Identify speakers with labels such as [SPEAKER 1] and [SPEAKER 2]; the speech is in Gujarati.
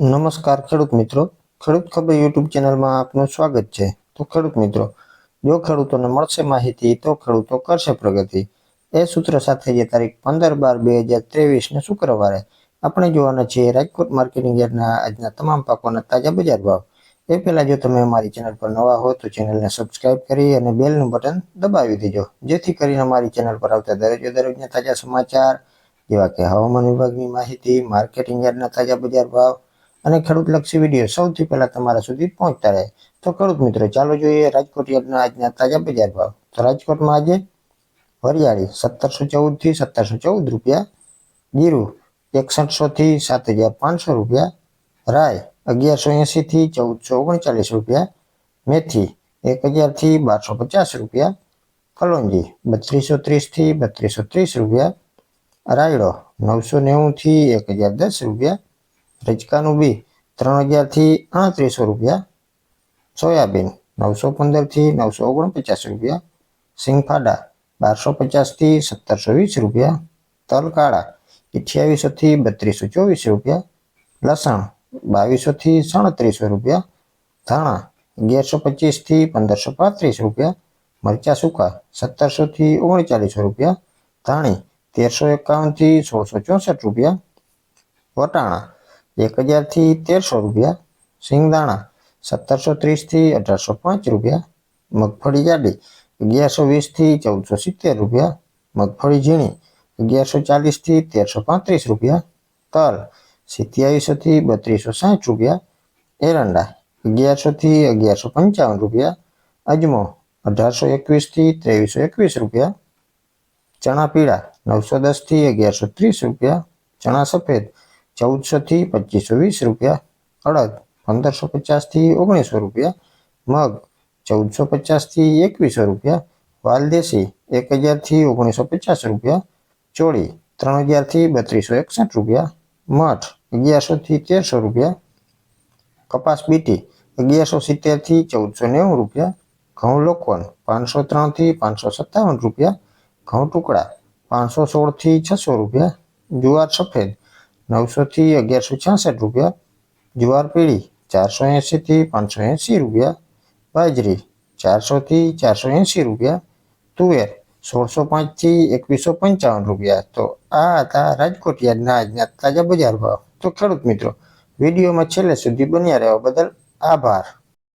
[SPEAKER 1] નમસ્કાર ખેડૂત મિત્રો. ખેડૂત ખબર યુટ્યુબ ચેનલમાં આપનું સ્વાગત છે. તો ખેડૂત મિત્રો, જો ખેડૂતોને મળશે માહિતી, તો ખેડૂતો કરશે પ્રગતિ. એ સૂત્ર સાથે જે તારીખ પંદર બાર બે હજાર ત્રેવીસને શુક્રવારે આપણે જોવાના છીએ રાજકોટ માર્કેટિંગ યાર્ડના આજના તમામ પાકોના તાજા બજાર ભાવ. એ પહેલાં જો તમે અમારી ચેનલ પર નવા હો, તો ચેનલને સબસ્ક્રાઇબ કરી અને બેલનું બટન દબાવી દેજો. જેથી કરીને અમારી ચેનલ પર આવતા દરરોજ દરરોજના તાજા સમાચાર, જેવા કે હવામાન વિભાગની માહિતી માર્કેટિંગ યાર્ડના તાજા બજાર ભાવ અને ખેડૂતલક્ષી વીડિયો સૌથી પહેલા તમારા સુધી પહોંચતા રહે. તો ખેડૂત મિત્રો, ચાલો જોઈએ રાજકોટ યાર્ડના આજના તાજા બજાર ભાવ. તો રાજકોટમાં આજે વરિયાળી સત્તરસો ચૌદથી સત્તરસો ચૌદ રૂપિયા જીરું એકસઠસોથી સાત હજાર પાંચસો રૂપિયા, રાય અગિયારસો એંશીથી ચૌદસો ઓગણચાલીસ રૂપિયા, મેથી એક હજારથી બારસો પચાસ રૂપિયા, કલોંજી બત્રીસો ત્રીસથી બત્રીસો ત્રીસ રૂપિયા, રાયડો નવસો નેવુંથી એક હજાર દસ રૂપિયા રજકાનું બી ત્રણ હજારથી આડત્રીસો રૂપિયા, સોયાબીન નવસો પંદરથી નવસો ઓગણપચાસ રૂપિયા, સિંગફાડા બારસો પચાસથી સત્તરસો વીસ રૂપિયા, તલકાળા અઠ્યાવીસોથી બત્રીસો ચોવીસ રૂપિયા, લસણ બાવીસોથી સાડત્રીસો રૂપિયા, ધાણા અગિયારસો પચીસથી પંદરસો પાંત્રીસ રૂપિયા, મરચા સૂકા સત્તરસોથી ઓગણચાલીસો રૂપિયા, ધાણી તેરસો એકાવનથી સોળસો ચોસઠ રૂપિયા, વટાણા એક હજારથી તેરસો રૂપિયા, સિંગદાણા સત્તરસો ત્રીસથી અઢારસો પાંચ રૂપિયા, મગફળી જાડી અગિયારસો વીસથી ચૌદસો સિત્તેર રૂપિયા, મગફળી ઝીણી અગિયારસો ચાલીસથી તેરસો પાંત્રીસ રૂપિયા, તલ સિત્યાવીસોથી બત્રીસો સાઠ રૂપિયા, એરંડા અગિયારસોથી અગિયારસો પંચાવન રૂપિયા, અજમો અઢારસો એકવીસથી ત્રેવીસો એકવીસ રૂપિયા ચણા પીળા નવસો દસથી અગિયારસો ત્રીસ રૂપિયા, ચણા સફેદ ચૌદસોથી પચીસો વીસ રૂપિયા અડદ પંદરસો પચાસથી ઓગણીસો રૂપિયા મગ ચૌદસો પચાસથી એકવીસો રૂપિયા વાલદેશી એક હજારથી ઓગણીસો પચાસ રૂપિયા ચોળી ત્રણ હજારથી બત્રીસો એકસઠ રૂપિયા મઠ અગિયારસોથી તેરસો રૂપિયા કપાસ બીટી અગિયારસો સિત્તેરથી ચૌદસો નેવું રૂપિયા ઘઉં લોકવન પાંચસો ત્રણથી પાંચસો સત્તાવન રૂપિયા ઘઉં ટુકડા પાંચસો સોળથી છસો રૂપિયા જુવાર સફેદ નવસોથી અગિયારસો છાસઠ રૂપિયા, જુવાર પીળી ચારસો એંશીથી પાંચસો એંશી રૂપિયા, બાજરી ચારસોથી ચારસો એંશી રૂપિયા, તુવેર સોળસો પાંચથી એકવીસો પંચાવન રૂપિયા. તો આ હતા રાજકોટ આજના તાજા બજાર ભાવ. તો ખેડૂત મિત્રો, વિડીયોમાં છેલ્લે સુધી બન્યા રહેવા બદલ આભાર.